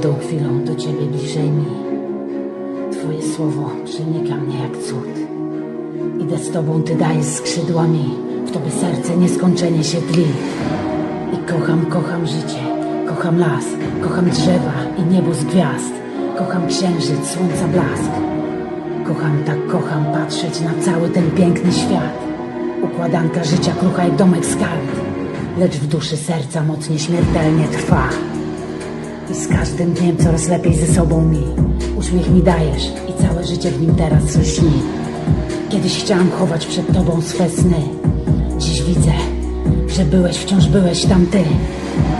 każdą chwilą do Ciebie bliżej mi. Twoje słowo przenika mnie jak cud. Idę z Tobą, Ty dajesz skrzydłami, w Tobie serce nieskończenie się tli. I kocham, kocham życie, kocham las, kocham drzewa i niebo z gwiazd. Kocham księżyc, słońca blask. Kocham, tak kocham patrzeć na cały ten piękny świat. Układanka życia krucha jak domek z lecz w duszy serca moc nieśmiertelnie trwa. Z każdym dniem coraz lepiej ze sobą mi. Uśmiech mi dajesz i całe życie w nim teraz lśni. Kiedyś chciałam chować przed tobą swe sny. Dziś widzę, że byłeś, wciąż byłeś tam ty.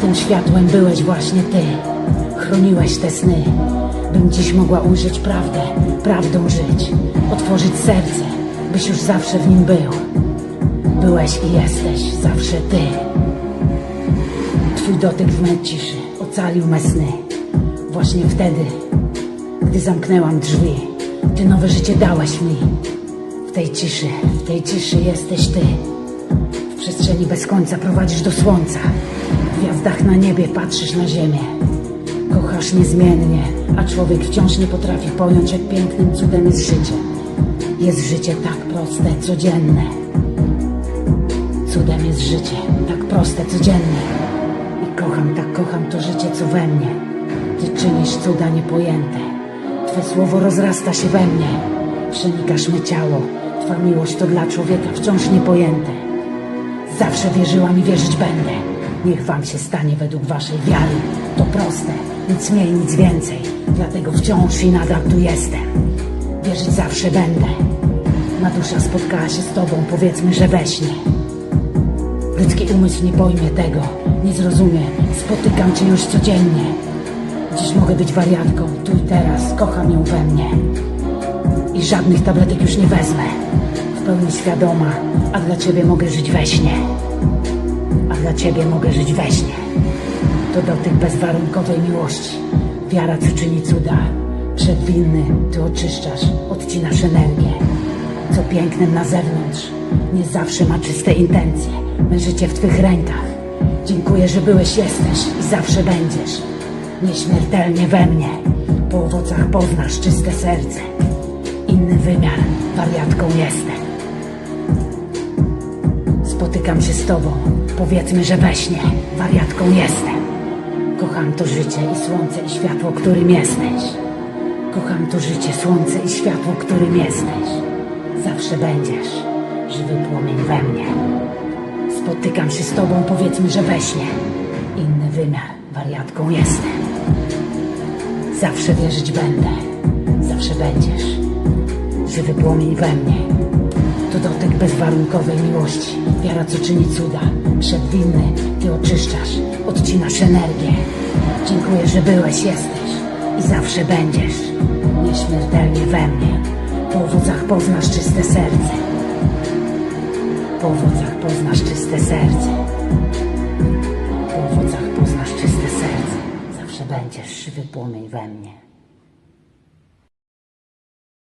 Tym światłem byłeś właśnie ty. Chroniłeś te sny, bym dziś mogła ujrzeć prawdę, prawdą żyć. Otworzyć serce, byś już zawsze w nim był. Byłeś i jesteś zawsze ty. Twój dotyk w me ciszy ocalił me sny. Właśnie wtedy, gdy zamknęłam drzwi, Ty nowe życie dałeś mi. W tej ciszy, w tej ciszy jesteś Ty. W przestrzeni bez końca prowadzisz do słońca. W gwiazdach na niebie patrzysz na ziemię. Kochasz niezmiennie, a człowiek wciąż nie potrafi pojąć, jak pięknym cudem jest życie. Jest życie tak proste, codzienne. Cudem jest życie, tak proste, codzienne. Kocham, to życie, co we mnie. Ty czynisz cuda niepojęte. Twe słowo rozrasta się we mnie. Przenikasz me ciało. Twa miłość to dla człowieka wciąż niepojęte. Zawsze wierzyłam i wierzyć będę. Niech wam się stanie według waszej wiary. To proste, nic mniej, nic więcej. Dlatego wciąż i nadal tu jestem. Wierzyć zawsze będę. Ma dusza spotkała się z tobą, powiedzmy, że we śnie. Ludzki umysł nie pojmie tego, nie zrozumie. Spotykam cię już codziennie. Dziś mogę być wariatką, tu i teraz, kocham ją we mnie. I żadnych tabletek już nie wezmę. W pełni świadoma, a dla ciebie mogę żyć we śnie. A dla ciebie mogę żyć we śnie. To dotyk bezwarunkowej miłości. Wiara, co czyni cuda. Przedwinny, ty oczyszczasz, odcinasz energię. Co pięknym na zewnątrz, nie zawsze ma czyste intencje. Me życie w twych rękach. Dziękuję, że byłeś, jesteś i zawsze będziesz. Nieśmiertelnie we mnie. Po owocach poznasz czyste serce. Inny wymiar, wariatką jestem. Spotykam się z tobą, powiedzmy, że we śnie, wariatką jestem. Kocham to życie i słońce i światło, którym jesteś. Kocham to życie, słońce i światło, którym jesteś. Zawsze będziesz, żywy płomień we mnie. Spotykam się z tobą, powiedzmy, że we śnie. Inny wymiar, wariatką jestem. Zawsze wierzyć będę, zawsze będziesz, żywy płomień we mnie. To dotyk bezwarunkowej miłości, wiara, co czyni cuda. Przedwinny, ty oczyszczasz, odcinasz energię. Dziękuję, że byłeś, jesteś i zawsze będziesz, nieśmiertelnie we mnie. Po owocach poznasz czyste serce. Po owocach poznasz czyste serce. Po owocach poznasz czyste serce. Zawsze będziesz żywy płomień we mnie.